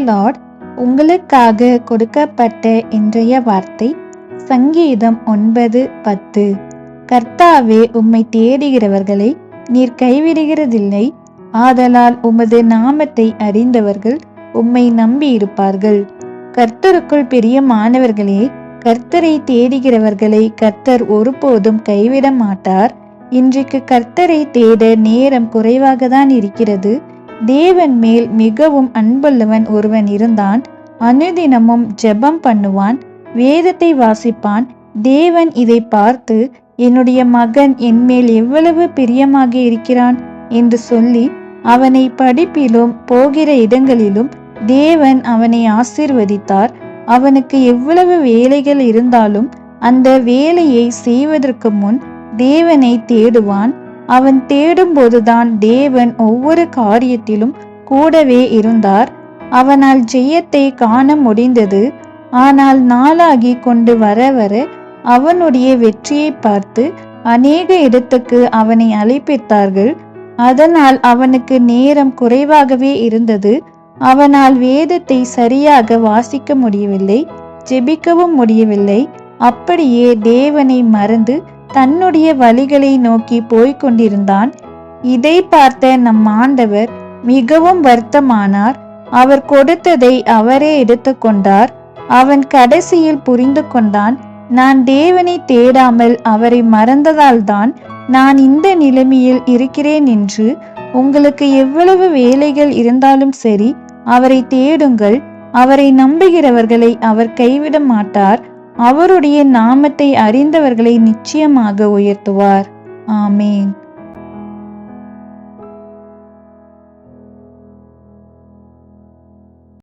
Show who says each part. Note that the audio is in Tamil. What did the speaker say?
Speaker 1: லார்ட் உங்களுக்காக கொடுக்கப்பட்ட இன்றைய வார்த்தை சங்கீதம் ஒன்பது பத்து. கர்த்தாவே உம்மை தேடுகிறவர்களை நீர் கைவிடுகிறதில்லை. ஆதலால் உமது நாமத்தை அறிந்தவர்கள் உம்மை நம்பியிருப்பார்கள். கர்த்தருக்குள் பிரியமானவர்களே கர்த்தரை தேடுகிறவர்களை கர்த்தர் ஒருபோதும் கைவிட மாட்டார் இன்றைக்கு கர்த்தரை தேட நேரம் குறைவாக தான் இருக்கிறது. தேவன் மேல் மிகவும் அன்புள்ளவன் ஒருவன் இருந்தான். அனுதினமும் ஜெபம் பண்ணுவான். வேதத்தை வாசிப்பான். தேவன் இதை பார்த்து என்னுடைய மகன் என்மேல் எவ்வளவு பிரியமாக இருக்கிறான்? என்று சொல்லி அவனை படிப்பிலும் போகிற இடங்களிலும் தேவன் அவனை ஆசிர்வதித்தார். அவனுக்கு எவ்வளவு வேலைகள் இருந்தாலும் அந்த வேலையை செய்வதற்கு முன் தேவனை தேடுவான். அவன் தேடும்போதுதான் தேவன் ஒவ்வொரு காரியத்திலும் கூடவே இருந்தார். அவனால் ஜெயத்தை காண முடிந்தது. ஆனால் நாளாகி கொண்டு வர வர அவனுடைய வெற்றியை பார்த்து அநேக இடத்துக்கு அவனை அழைப்பித்தார்கள். அதனால் அவனுக்கு நேரம் குறைவாகவே இருந்தது. அவனால் வேதத்தை சரியாக வாசிக்க முடியவில்லை ஜெபிக்கவும் முடியவில்லை. அப்படியே தேவனை மறந்து தன்னுடைய வழிகளை நோக்கி போய்க் கொண்டிருந்தான் இதை பார்த்த நம் ஆண்டவர் மிகவும் வருத்தமானார். அவர் கொடுத்ததை அவரே எடுத்துக்கொண்டார். அவன் கடைசியில் புரிந்து கொண்டான் நான் தேவனை தேடாமல் அவரை மறந்ததால்தான் நான் இந்த நிலைமையில் இருக்கிறேன் என்று. உங்களுக்கு எவ்வளவு வேலைகள் இருந்தாலும் சரி அவரை தேடுங்கள். அவரை நம்புகிறவர்களை அவர் கைவிட மாட்டார். அவருடைய நாமத்தை அறிந்தவர்களை நிச்சயமாக உயர்த்துவார். ஆமேன்.